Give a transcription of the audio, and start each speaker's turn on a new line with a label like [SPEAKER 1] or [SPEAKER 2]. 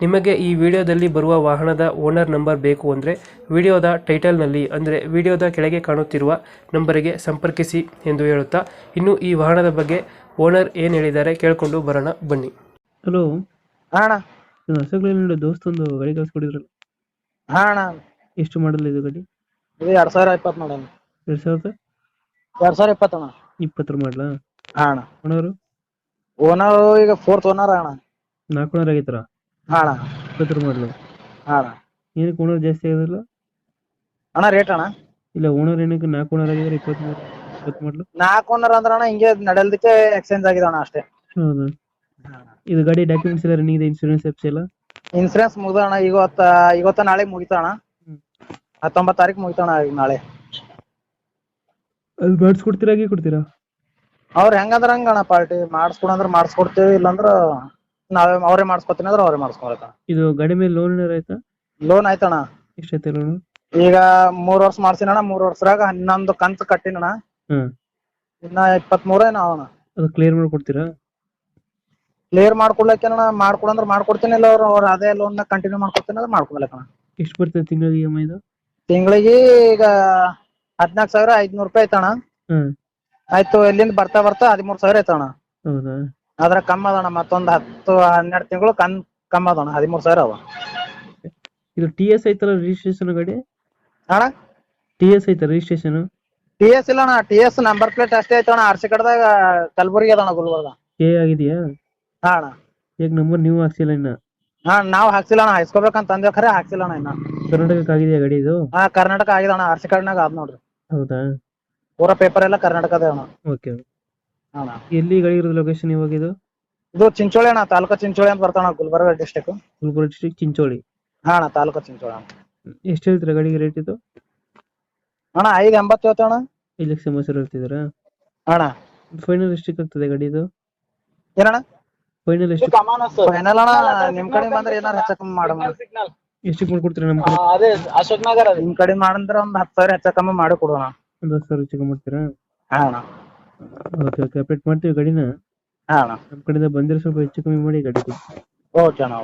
[SPEAKER 1] ನಿಮಗೆ ಈ ವಿಡಿಯೋದಲ್ಲಿ ಬರುವ ವಾಹನದ ಓನರ್ ನಂಬರ್ ಬೇಕು ಅಂದರೆ ವಿಡಿಯೋದ ಟೈಟಲ್ನಲ್ಲಿ ಅಂದರೆ ವಿಡಿಯೋದ ಕೆಳಗೆ ಕಾಣುತ್ತಿರುವ ನಂಬರಿಗೆ ಸಂಪರ್ಕಿಸಿ ಎಂದು ಹೇಳುತ್ತಾ ಇನ್ನು ಈ ವಾಹನದ ಬಗ್ಗೆ ಓನರ್ ಏನು ಹೇಳಿದ್ದಾರೆ ಕೇಳಿಕೊಂಡು ಬರೋಣ ಬನ್ನಿ. ಹಲೋ.
[SPEAKER 2] ಹಾ ಅಣ್ಣ.
[SPEAKER 1] ಹೊಸಗಳಲ್ಲಿ ದೋಸ್ತೊಂದು ಗಾಡಿ ಕಳಿಸ್ಕೊಡಿದ್ರಲ್ಲ?
[SPEAKER 2] ಹಾ ಅಣ್ಣ.
[SPEAKER 1] ಎಷ್ಟು ಮಾಡಲ್ ಇದು ಗಾಡಿ?
[SPEAKER 2] ಇದು ಎರಡ್ ಸಾವಿರ ಇಪ್ಪತ್ತು ನೋಡ
[SPEAKER 1] ಎರಡು ಸಾವಿರದ?
[SPEAKER 2] ಎರಡ್ ಸಾವಿರ ಇಪ್ಪತ್ತು ಅಣ್ಣ.
[SPEAKER 1] ಇಪ್ಪತ್ತರ ಮಾಡಲ?
[SPEAKER 2] ಹಾ ಅಣ್ಣ.
[SPEAKER 1] ಓನರು?
[SPEAKER 2] ಓನರ್ ಈಗ ಫೋರ್ತ್ ಓನರ್ ಅಣ್ಣ.
[SPEAKER 1] ನಾಲ್ಕು ಓನರ್ ಆಗೈತರ
[SPEAKER 2] ಹಾ ಅಣ್ಣ
[SPEAKER 1] ಇಪ್ಪತ್ತರ ಮಾಡಲು.
[SPEAKER 2] ಹಾ ಅಣ್ಣ
[SPEAKER 1] ಏನಕ್ಕೆ ಓನರ್ ಜಾಸ್ತಿ ಆಗಿದ್ರಲ್ಲ?
[SPEAKER 2] ಅಣ್ಣ ರೇಟ್ ಅಣ್ಣ?
[SPEAKER 1] ಇಲ್ಲ ಓನರ್ ಏನಕ್ಕೆ ನಾಲ್ಕು ಓನರ್ ಆಗಿದ್ರೆ ಇಪ್ಪತ್ತು ಇಪ್ಪತ್ತು ಮಾಡಲು?
[SPEAKER 2] ನಾಲ್ಕು ಓನರ್ ಅಂದ್ರ ಅಣ್ಣ ಹಿಂಗೆ ನಡೆಯಲ್ದಕ್ಕೆ ಎಕ್ಸ್ಚೇಂಜ್ ಆಗಿದೆ ಅಣ್ಣ ಅಷ್ಟೇ.
[SPEAKER 1] ಹೌದಾ? ಇದು ಗಾಡಿ ಡಾಕ್ಯುಮೆಂಟ್ಸ್ ಎಲ್ಲ ರನ್ನಿಂಗ್ ಇದೆ ಇನ್ಶೂರೆನ್ಸ್ ಎಫ್ಸ್ ಎಲ್ಲ?
[SPEAKER 2] ಇನ್ಸೂರೆನ್ಸ್ ಮುಗ್ದ ಅಣ್ಣ ಇವತ್ತ ಇವತ್ತ ನಾಳೆ ಮುಗಿತ ಅಣ್ಣ. ಹತ್ತೊಂಬತ್ತು ತಾರೀಕು ಮುಗಿತ ಅಣ್ಣ ಈಗ ನಾಳೆ.
[SPEAKER 1] ಅದು ಮಾಡಿಸ್ಕೊಡ್ತೀರಾ ಹಾಗೆ ಕೊಡ್ತೀರಾ?
[SPEAKER 2] ಅವ್ರು ಹೆಂಗಂದ್ರ ಹಂಗ ಅಣ್ಣ ಪಾರ್ಟಿ ಮಾಡಿಸ್ಕೊಡಂದ್ರ ಮಾಡಿಸ್ಕೊಡ್ತೀವಿ ಇಲ್ಲಂದ್ರ ನಾವೇ ಅವರೇ ಮಾಡ್ಸ್ಕೊತೀನಿ ಅಂದ್ರೆ ಅವರೇ ಮಾಡಿಸ್ಕೊಳಕ
[SPEAKER 1] ಇದು ಗಾಡಿ ಮೇಲೆ ಲೋನ್ ಏನಾರ ಆಯ್ತಾ?
[SPEAKER 2] ಲೋನ್ ಆಯ್ತಣ್ಣ.
[SPEAKER 1] ಎಷ್ಟೈತೆ ಲೋನ್
[SPEAKER 2] ಈಗ ಮೂರ್ ವರ್ಷ ಮಾಡ್ಸಿನಣ್ಣ ಮೂರ್ ವರ್ಷದಾಗ ಹನ್ನೊಂದು ಕಂತು ಕಟ್ಟಿನಣ್ಣ.
[SPEAKER 1] ಹ್ಮ್
[SPEAKER 2] ಇನ್ನ ಇಪ್ಪತ್ಮೂರ ಏನೋ ಅವಣ
[SPEAKER 1] ಅದು ಕ್ಲಿಯರ್ ಮಾಡ್ಕೊಡ್ತೀರಾ?
[SPEAKER 2] ಕ್ಲಿಯರ್ ಮಾಡ್ಕೊಡ್ಲಕ್ಕೆ ಅಣ್ಣ ಮಾಡ್ಕೊಡಂದ್ರ ಮಾಡ್ಕೊಡ್ತೀನಿ ಇಲ್ಲ ಅವ್ರು ಅವ್ರ ಅದೇ ಲೋನ್ನ ಕಂಟಿನ್ಯೂ ಮಾಡ್ಕೊತೀನಿ ಅಂದ್ರೆ ಮಾಡ್ಕೊಡ್ಲಕ್ಕ ಅಣ್ಣ
[SPEAKER 1] ಎಷ್ಟು ಬರ್ತದೆ ತಿಂಗಳಿಗೆ ಇ ಎಂ ಐದು
[SPEAKER 2] ತಿಂಗಳಿಗೆ ಈಗ ಹದ್ನಾಲ್ಕು ಸಾವಿರ ಐದ್ನೂರು ರೂಪಾಯಿ ಐತಣ್ಣ
[SPEAKER 1] ಹ್ಮ್
[SPEAKER 2] ಆಯ್ತು ಎಲ್ಲಿಂದ ಬರ್ತಾ ಬರ್ತಾ ಹದಿಮೂರ್ ಸಾವಿರ ಐತಣ್ಣ
[SPEAKER 1] ಹೌದಾ?
[SPEAKER 2] ಅದ್ರ ಕಮ್ಮಿ ಅದಣ್ಣ ಮತ್ತೊಂದ್ ಹತ್ತು ಹನ್ನೆರಡು ತಿಂಗಳು ಕನ್ ಕಮ್ಮಿ ಅದಣ್ಣ ಹದಿಮೂರು ಸಾವಿರ ಅವ.
[SPEAKER 1] ಇದು ಟಿ ಎಸ್ ಐತಲ್ಲ ರಿಜಿಸ್ಟ್ರೇಷನ್ ಗಾಡಿ?
[SPEAKER 2] ಅಣ್ಣ?
[SPEAKER 1] ಟಿ ಎಸ್ ಐತ ರಿಜಿಸ್ಟ್ರೇಷನ್
[SPEAKER 2] ಟಿ ಎಸ್ ಇಲ್ಲ ಅಣ್ಣ ಟಿ ಎಸ್ ನಂಬರ್ ಪ್ಲೇಟ್ ಅಷ್ಟೇ ಐತಣ್ಣ ಆರ್ ಸಿ ಕಡ್ದಾಗ ಕಲಬುರ್ಗಿ ಅದಣ್ಣ ಗುಲ್ಬರ್ಗ.
[SPEAKER 1] ಕೆ ಆಗಿದೆಯಾ?
[SPEAKER 2] ಹಾ ಅಣ್ಣ.
[SPEAKER 1] ಈಗ ನಂಬರ್ ನೀವು ಹಾಕ್ಸಿಲ್ಲ ಇನ್ನ?
[SPEAKER 2] ಹಾ ನಾವ್ ಹಾಕ್ಸಿಲ್ಲ ಅಣ್ಣ ಹಾಕ್ಸ್ಕೊಬೇಕಂತ ಅಂದೇವ್ ಖರೆ ಹಾಕ್ಸಿಲ್ಲ ಅಣ್ಣ ಇನ್ನ.
[SPEAKER 1] ಕರ್ನಾಟಕಕ್ಕೆ ಆಗಿದೆಯಾ ಗಾಡಿ ಇದು?
[SPEAKER 2] ಹಾ ಕರ್ನಾಟಕ ಆಗಿದೆ ಆರ್ ಸಿ ಕಾರ್ಡ್ನಾಗ ಆದ್ ನೋಡ್ರಿ.
[SPEAKER 1] ಹೌದಾ?
[SPEAKER 2] ಪೂರಾ ಪೇಪರ್ ಎಲ್ಲ ಕರ್ನಾಟಕದ ಅಣ್ಣ.
[SPEAKER 1] ಓಕೆ
[SPEAKER 2] ಅಣ್ಣ
[SPEAKER 1] ಎಲ್ಲಿ ಗಾಡಿ ಇರೋದು ಲೊಕೇಶನ್ ಇವಾಗ ಇದು?
[SPEAKER 2] ಇದು ಚಿಂಚೋಳಿ ಅಣ್ಣ ತಾಲೂಕು ಚಿಂಚೋಳಿ ಅಂತ ಬರ್ತಾನ ಗುಲ್ಬರ್ಗ ಡಿಸ್ಟಿಕ್
[SPEAKER 1] ಗುಲ್ಬರ್ಗ ಡಿಸ್ಟಿಕ್ ಚಿಂಚೋಳಿ.
[SPEAKER 2] ಹಾ ಅಣ್ಣ ತಾಲೂಕು ಚಿಂಚೋಳಿ ಅಣ್ಣ.
[SPEAKER 1] ಎಷ್ಟು ಹೇಳ್ತೀರಾ ಗಾಡಿಗೆ ರೇಟ್ ಇದು?
[SPEAKER 2] ಅಣ್ಣ ಐದು ಎಂಬತ್ತು ಹೇಳ್ತಾ ಅಣ್ಣ.
[SPEAKER 1] ಐದು ಲಕ್ಷ ಎಂಬತ್ತು ಹೇಳ್ತಿದ್ದೀರಾ?
[SPEAKER 2] ಅಣ್ಣ.
[SPEAKER 1] ಫೈನಲ್ ಎಷ್ಟಕ್ಕೆ ಆಗ್ತದೆ ಗಾಡಿ ಇದು?
[SPEAKER 2] ಏನಣ್ಣ?
[SPEAKER 1] ಫೈನಲ್ ಎಷ್ಟು
[SPEAKER 2] ಫೈನಲ್ ಅಣ್ಣ ನಿಮ್ ಕಡೆ ಬಂದ್ರೆ ಏನಾರ ಹೆಚ್ಚ ಕಮ್ಮಿ ಮಾಡಮ್ಮ
[SPEAKER 1] ಎಷ್ಟು ಮಾಡ್ಕೊಡ್ತೀರಾ ನಮ್ಮ ಕಡೆ?
[SPEAKER 2] ಅದೇ ಅಶೋಕ್ ನಗರ ನಿಮ್ ಕಡೆ ಮಾಡಂದ್ರೆ ಒಂದ್ ಹತ್ತು ಸಾವಿರ ಹೆಚ್ಚ ಕಮ್ಮಿ ಮಾಡಿ ಕೊಡೋಣ.
[SPEAKER 1] ಒಂದು ಹತ್ತು ಸಾವಿರ ಚೆಕ್ ಮಾಡ್ತೀರಾ?
[SPEAKER 2] ಹಾ ಅಣ್ಣ.
[SPEAKER 1] ಓಕೆ ಓಕೆ ಅಪ್ಡೇಟ್ ಮಾಡ್ತೀವಿ ಗಾಡಿನ.
[SPEAKER 2] ಹಾ ಅಣ್ಣ.
[SPEAKER 1] ನಮ್ಮ ಕಡೆಯಿಂದ ಬಂದಿರೋ ಸ್ವಲ್ಪ ಹೆಚ್ಚು ಕಮ್ಮಿ ಮಾಡಿ ಗಾಡಿ ಕೊಡಿ.
[SPEAKER 2] ಓಕೆ ಅಣ್ಣ